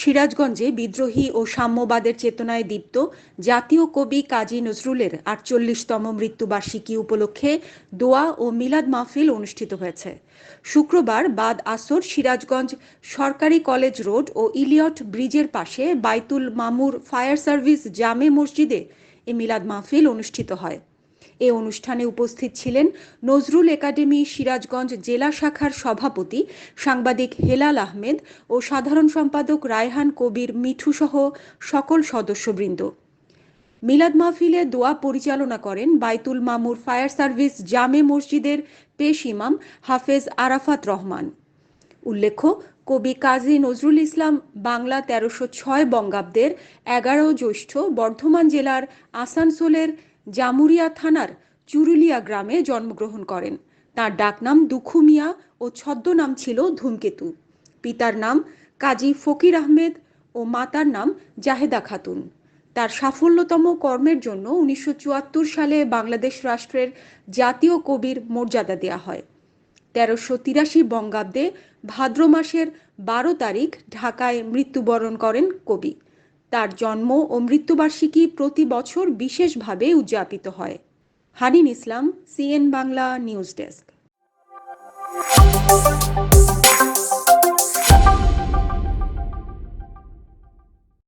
সিরাজগঞ্জে বিদ্রোহী ও সাম্যবাদের চেতনায় দীপ্ত জাতীয় কবি কাজী নজরুলের আটচল্লিশতম মৃত্যুবার্ষিকী উপলক্ষে দোয়া ও মিলাদ মাহফিল অনুষ্ঠিত হয়েছে। শুক্রবার বাদ আসর সিরাজগঞ্জ সরকারি কলেজ রোড ও ইলিয়ট ব্রিজের পাশে বাইতুল মামুর ফায়ার সার্ভিস জামে মসজিদে এ মিলাদ মাহফিল অনুষ্ঠিত হয়। এ অনুষ্ঠানে উপস্থিত ছিলেন নজরুল একাডেমি সিরাজগঞ্জ জেলা শাখার সভাপতি সাংবাদিক হেলাল আহমেদ ও সাধারণ সম্পাদক রায়হান কবির মিঠু সহ সকল সদস্যবৃন্দ। মিলাদ মাহফিলে দোয়া পরিচালনা করেন বাইতুল মামুর ফায়ার সার্ভিস জামে মসজিদের পেশ ইমাম হাফেজ আরাফাত রহমান। উল্লেখ্য, কবি কাজী নজরুল ইসলাম বাংলা তেরোশো ছয় বঙ্গাব্দের এগারো জ্যৈষ্ঠ বর্ধমান জেলার আসানসোলের জামুরিয়া থানার চুরুলিয়া গ্রামে জন্মগ্রহণ করেন। তার ডাকনাম দুখু মিয়া ও ছদ্মনাম ছিল ধূমকেতু। পিতার নাম কাজী ফকির আহমেদ ও মাতার নাম জাহেদা খাতুন। তার সাফল্যতম কর্মের জন্য উনিশশো চুয়াত্তর সালে বাংলাদেশ রাষ্ট্রের জাতীয় কবির মর্যাদা দেওয়া হয়। তেরোশো তিরাশি বঙ্গাব্দে ভাদ্র মাসের বারো তারিখ ঢাকায় মৃত্যুবরণ করেন কবি। তার জন্ম ও মৃত্যুবার্ষিকী প্রতি বছর বিশেষভাবে উদযাপিত হয়। Hanin Islam, CN Bangla news desk.